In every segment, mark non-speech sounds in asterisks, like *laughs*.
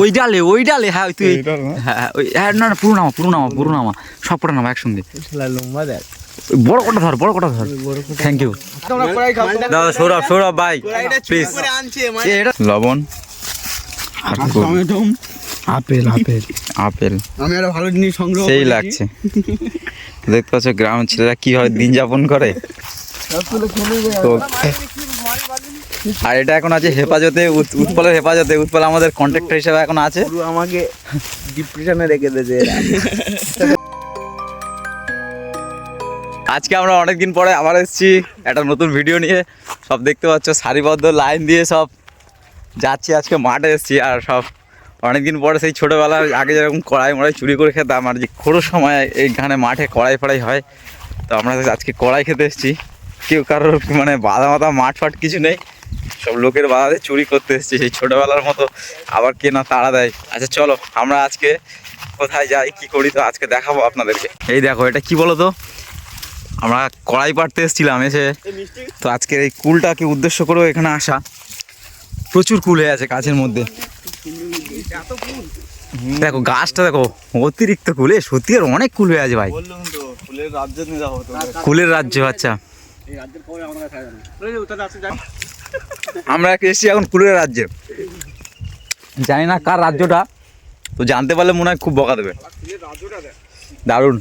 ওই ডালে ওই ডালে হ্যাঁ তুই হ্যাঁ হ্যাঁ, হ্যাঁ না না পুরো নামা পুরো নামা পুরো নামা। সব কটা নামা একসঙ্গে। লম্বা দেখ। বড় কটা ধর বড় কটা ধর। থ্যাংক ইউ দাদা সৌরভ সৌরভ ভাই প্লিজ লবণ। আর টমেটো। Apple apple. আপেল। আমি একটা ভালো জিনিস সংগ্রহ সেই লাগছে। দেখতে পাচ্ছ গ্রামের ছেলেরা কীভাবে দিন যাপন করে? তো আর এটা এখন আছে হেফাজতে উৎপলের হেফাজতে। উৎপল আমাদের কন্ট্রাক্টর হিসেবে এখন আছে। আমাকে ডিপ্রেশনে রেখে দিয়েছে আজকে আমরা অনেকদিন পরে আবার এসেছি একটা নতুন ভিডিও নিয়ে। সব দেখতে পাচ্ছ সারিবদ্ধ লাইন দিয়ে সব যাচ্ছি আজকে মাঠে এসেছি আর সব অনেকদিন পরে সেই ছোটোবেলার আগে যেরকম কড়াই মড়াই চুরি করে খেতাম আর যে খোড়োর সময় এইখানে মাঠে কড়াই ফড়াই হয় তো আমরা আজকে কড়াই খেতে এসেছি। কেউ কারোর মানে বাধা মাথা মাঠ ফাট কিছু নেই সব লোকের বাধাতে চুরি করতে এসেছি সেই ছোটোবেলার মতো আবার কে না তাড়া দেয়। আচ্ছা চলো আমরা আজকে কোথায় যাই কি করি তো আজকে দেখাবো আপনাদেরকে। এই দেখো এটা কি বলো তো? আমরা কড়াই পাড়তে এসেছিলাম এসে। তো আজকের এই কুলটাকে উদ্দেশ্য করেও এখানে আসা। প্রচুর কুল হয়ে আছে গাছের মধ্যে। দেখো গাছটা দেখো অতিরিক্ত কুলে সত্যি আর অনেক কুল হয়ে আছে ভাই। কুলের রাজ্য আচ্ছা। এই রাজ্যের খবর আমার এসেছি এখন কুলের রাজ্যে। জানি না কার রাজ্যটা তো জানতে পারলে মনে হয় খুব বকা দেবে। রাজ্যটা দেখ। দারুণ।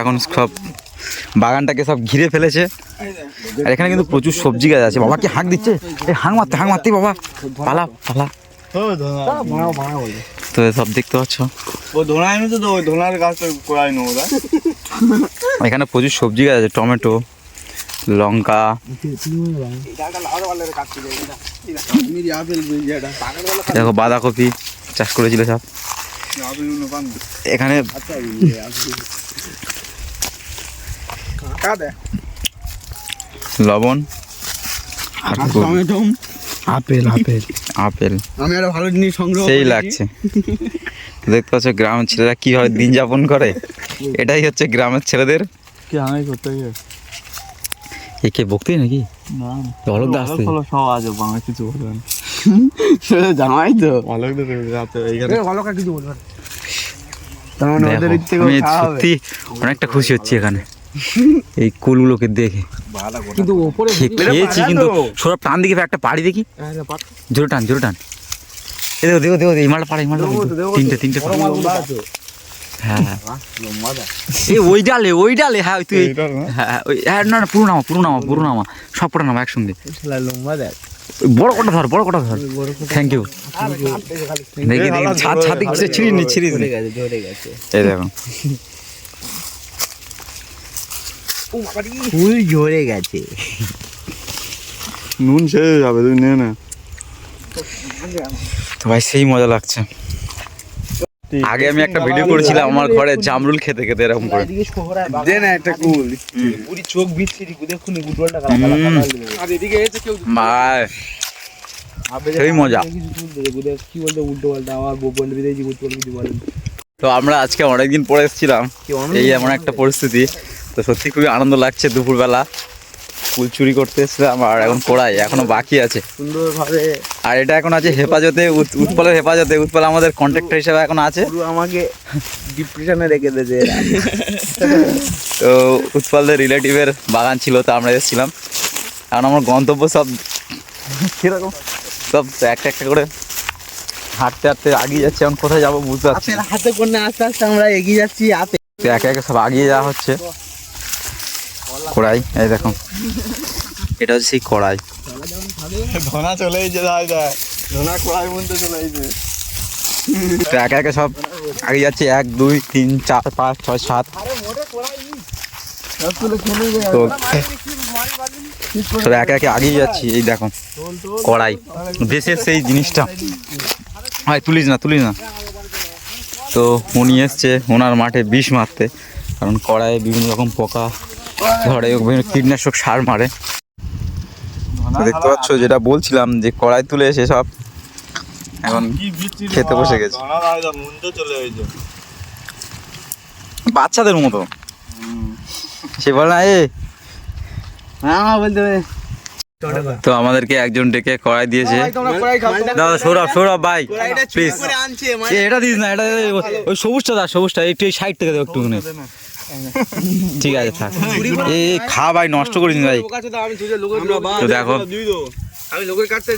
এখন সব বাগানটাকে সব ঘিরে ফেলেছে। আর এখানে কিন্তু প্রচুর সবজি গাছ আছে। বাবা কি হাঁক দিচ্ছে? এই হাঁক মারতে হাঁক মারতে বাবা। পালা পালা। তো সব দেখতে পাচ্ছ। এখানে প্রচুর সবজি গাছ আছে। টমেটো লঙ্কা। দেখো বাঁধাকপি চাষ করেছিল সব। এখানে লবণ। আর টমেটো আপেল আপেল। আপেল। আমি একটা ভালো জিনিস সংগ্রহ সেই লাগছে। দেখতে পাচ্ছ গ্রামের ছেলেরা কীভাবে দিন যাপন করে। এটাই হচ্ছে গ্রামের ছেলেদের। কি আমি করতে গিয়ে? এ কে নাকি? না। অলোক দা আসতে। সব কিছু বলবেন *laughs* জামাই তো। অলোক রাতে এইখানে অলকা কিছু বলবে তার মানে ওদের ইচ্ছে করে খাওয়া সত্যি অনেকটা খুশি হচ্ছি এখানে। *laughs* এই কুলগুলোকে দেখে। কিন্তু ওপরে খেয়েছি কিন্তু সৌরভ টান দিকে একটা পাড়ি দেখি। জোরে টান জোরে টান। এ দেখো দেখো দেখো এই মালটা পাড়া মালটা। তিনটে তিনটে। লম্বা হ্যাঁ এই ওই ডালে ওই ডালে হ্যাঁ তুই হ্যাঁ হ্যাঁ, হ্যাঁ না না পুরো নামা পুরো নামা পুরো নামা সব কটা নামা একসঙ্গে বড় কটা ধর বড় কটা ধর। থ্যাংক ইউ দেখি দেখি ছাদ নি এই দেখো। *laughs* ফুল ঝরে গেছে। নুন হয়ে যাবে তুই নে। না ভাই সেই মজা লাগছে। আগে আমি একটা ভিডিও করেছিলাম আমার ঘরে জামরুল খেতে খেতে এরকম করে। দে না একটা কুল। পুরি চোখ বিচ্ছিরি দেখুন আর এদিকে এসে কেউ ভাই সেই মজা। কি বলতে উল্টো পাল্টা আমার তো আমরা আজকে অনেকদিন পরে এসেছিলাম। এই এমন একটা পরিস্থিতি। তো সত্যি খুবই আনন্দ লাগছে দুপুরবেলা। ফুল চুরি করতে এসেছিলাম আর এখন কড়াই এখনও বাকি আছে। সুন্দরভাবে আর এটা এখন আছে হেফাজতে উৎ- উৎপলের হেফাজতে উৎপল আমাদের কন্ট্রাক্টর হিসেবে এখন আছে। আমাকে ডিপ্রেশনে রেখে দিয়েছে। তো উৎপলদের রিলেটিভের বাগান ছিল তো আমরা এসেছিলাম। এখন আমার গন্তব্য সব কীরকম? সব একটা একটা করে হাঁটতে হাঁটতে আগিয়ে যাচ্ছে। এখন কোথায় যাব বুঝতে পারছি না। হাতে করে আস্তে আস্তে আমরা এগিয়ে যাচ্ছি হাতে। একে একে সব আগিয়ে যাওয়া হচ্ছে। কড়াই এই দেখো এটা হচ্ছে সেই কড়াই। ধোনা চলে এসেছে ধোনা কোড়াই মধ্যে চলে এসেছে একে একে সব আগিয়ে যাচ্ছে এক দুই তিন চার পাঁচ ছয় সাত। তো সব একে একে আগিয়ে যাচ্ছি এই দেখো কড়াই। দেশের সেই জিনিসটা। হয় তুলিস না তুলিস না। তো উনি এসছে ওনার মাঠে বিষ মারতে। কারণ কড়াইয়ে বিভিন্ন রকম পোকা ধরে বিভিন্ন কীটনাশক সার মারে। দেখতে পাচ্ছ যেটা বলছিলাম যে কড়াই তুলে এসে সব এখন খেতে বসে গেছে। বাচ্চাদের মতো। সে বলে না এ হ্যাঁ বলতে তো আমাদেরকে একজন ডেকে কড়াই দিয়েছে। দাদা সৌরভ সৌরভ ভাই প্লিজ এটা দিস না এটা ওই- সবুজটা দা সবুজটা একটু সাইড থেকে দেবো একটুখানি। ঠিক আছে থাক। এই খা ভাই নষ্ট করিস ভাই। তো দেখো। আমি লোকের কাছে